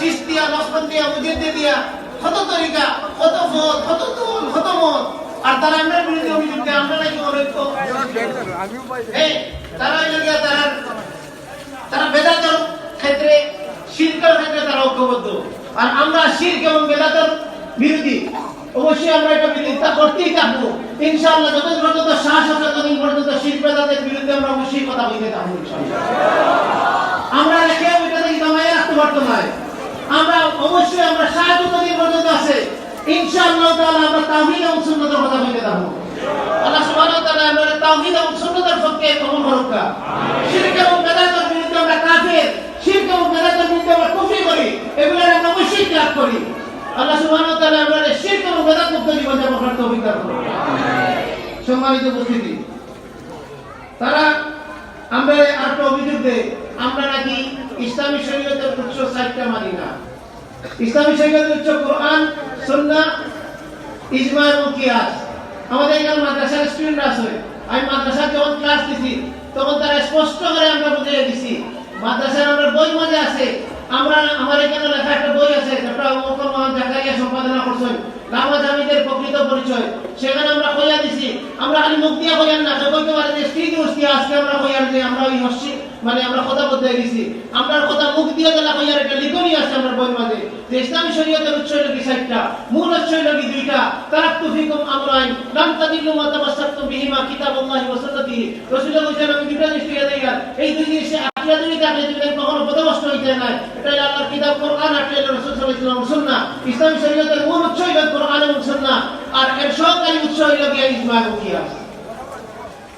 চিস্তিয়া নকশবন্দিয়া মুজাদ্দিদিয়া কত তরিকা কত মত কত দল কত মত। আর তারা আমরা বিরুদ্ধে অভিযোগ দেয়, আমরা নাকি অনৈক্য। তারা হইল তারা তারা বেদাতের ক্ষেত্রে শিল্পের ক্ষেত্রে তারা ঐক্যবদ্ধ। আর আমরা শিল্প এবং বেদাতের বিরোধী। অবশ্যই আমরা এটা বিরোধিতা করতেই থাকব। ইনশাআল্লাহ যতদিন পর্যন্ত আছে, ততদিন পর্যন্ত শিল্প বেদাতের বিরুদ্ধে আমরা অবশ্যই কথা বলতে থাকব আমরা কেউ এটা থেকে জমাই রাখতে পারতো না। আমরা অবশ্যই আমরা সাহায্য পর্যন্ত আছে। ইনশাআল্লাহ তাআলা আমরা তাওহীদ এবং সুন্নাতের কথা বলতে থাকব আল্লাহ সুবহানাহু ওয়া তাআলা আমাদের তাওহীদ এবং সুন্নাতের পক্ষে কবুল করুক শিরক এবং বেদাতের বিরুদ্ধে আমরা কাফের, শিরক এবং বেদাতের বিরুদ্ধে আমরা কুফরি করি, এগুলো আমরা অবশ্যই ত্যাগ করি। আল্লাহ সুবহানাহু ওয়া তাআলা আমাদের শিরক এবং বেদাত মুক্ত জীবন যাপন তৌফিক দান করুন। সম্মানিত উপস্থিতি, তারা আমরা আরেকটা অভিযোগ দেয় আমরা নাকি ইসলামী শরীয়তের উচ্চ সাহিত্য মানি না। ইসলামী শরীয়তের উচ্চ কোরআন, সুন্নাহ, ইজমা এবং কিয়াস। আমাদের এখানে মাদ্রাসার স্টুডেন্ট আছে। আমি মাদ্রাসার যখন ক্লাস দিছি, তখন তারা স্পষ্ট করে আমরা বুঝিয়ে দিছি, মাদ্রাসার আমরা বই মাঝে আছে। আমরা, আমার এখানে লেখা একটা বই আছে জাকারিয়া সম্পাদনা করছেন লামা জামিদের প্রকৃত পরিচয়। সেখানে আমরা কইয়া দিছি, আমরা খালি মুখ দিয়ে কইয়ার না আজকে আমরা কইয়ার যে আমরা ওই মানে আমরা কথা বলতে গেছি, আমরা কথা মুখ দিয়ে কইয়ার একটা লিখনি আছে আমরা বই মাঝে, যে ইসলামী শরীয়তের উৎস হইল কি মূল উৎস হইল কি দুইটা? তারাক্তু ফিকুম আমরাইন বিহিমা ওয়া রাসূল আমি দুইটা দিয়ে দেই এই দুই থাকলে দুই কখনো হইতে নাই। এটা আল্লাহর কিতাব, কোরআন আর রাসূল সাল্লাল্লাহু আলাইহি ওয়াসাল্লাম সুন্নাহ। ইসলামী শরীয়তের মূল উৎস হইল কোরআন এবং সুন্নাহ। আর এর সহকারী উৎস হইল কি ইজমা কিয়াস